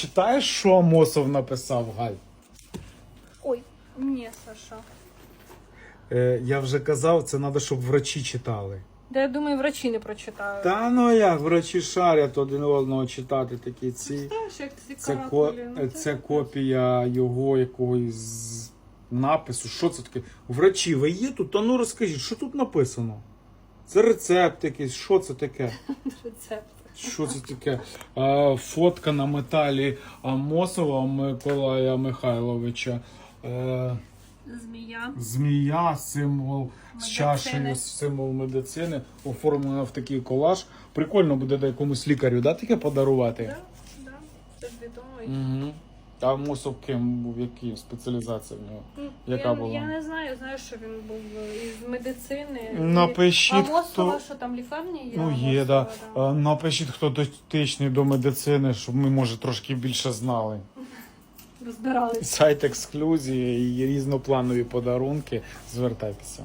Читаєш, що Амосов написав, Галь? Ой, ні, Саша. Е, я вже казав, це треба, щоб врачі читали. Да я думаю, врачі не прочитають. Та ну як, врачі шарять один одного читати такі ці. Знаєш, як ці Це, ко... каракулі. ну, це копія його якогось напису. Що це таке? Врачі, ви є тут? Та ну розкажіть, що тут написано? Це рецепт якийсь, що це таке? рецепт. Що це таке? Фотка на металі Амосова Миколая Михайловича. Е, Змія. змія, символ з чашею, символ медицини, оформлена в такий колаж. Прикольно буде якомусь лікарю, да, таке подарувати? Да, да. Це ж відомо. Угу. А Амосов ким був, який спеціалізація в нього? Ну, Яка я, була? я не знаю, знаю, що він був із медицини. Напишіть, а Мосова, хто- що там лікарня є? Ну, Мосова, є, да. Е, Напишіть, хто дотичний до медицини, щоб ми, може, трошки більше знали. Розбиралися. Сайт ексклюзії і різнопланові подарунки. Звертайтеся.